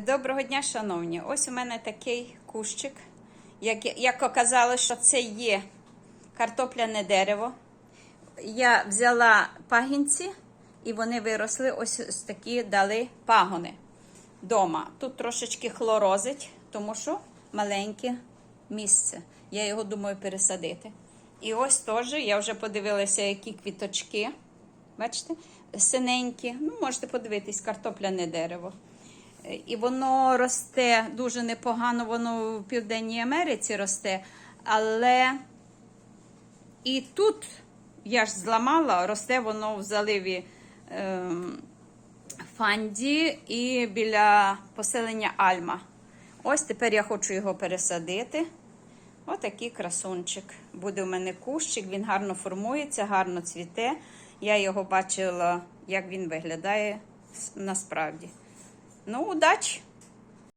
Доброго дня, шановні. Ось у мене такий кущик. Як, як оказалось, що це є картопляне дерево. Я взяла пагінці, і вони виросли, ось, такі дали пагони дома. Тут трошечки хлорозить, тому що маленьке місце. Я його думаю пересадити. І ось теж я вже подивилася, які квіточки. Бачите, синенькі. Ну, можете подивитись, картопляне дерево. Е, І воно росте дуже непогано, воно в Південній Америці росте. Але і тут я ж зламала, росте воно в заливі ем, Фанді і біля поселення Альма. Ось тепер я хочу його пересадити. Отакий красунчик. Буде у мене кущик, він гарно формується, гарно цвіте. Я його бачила, як він виглядає насправді. Ну, удачі!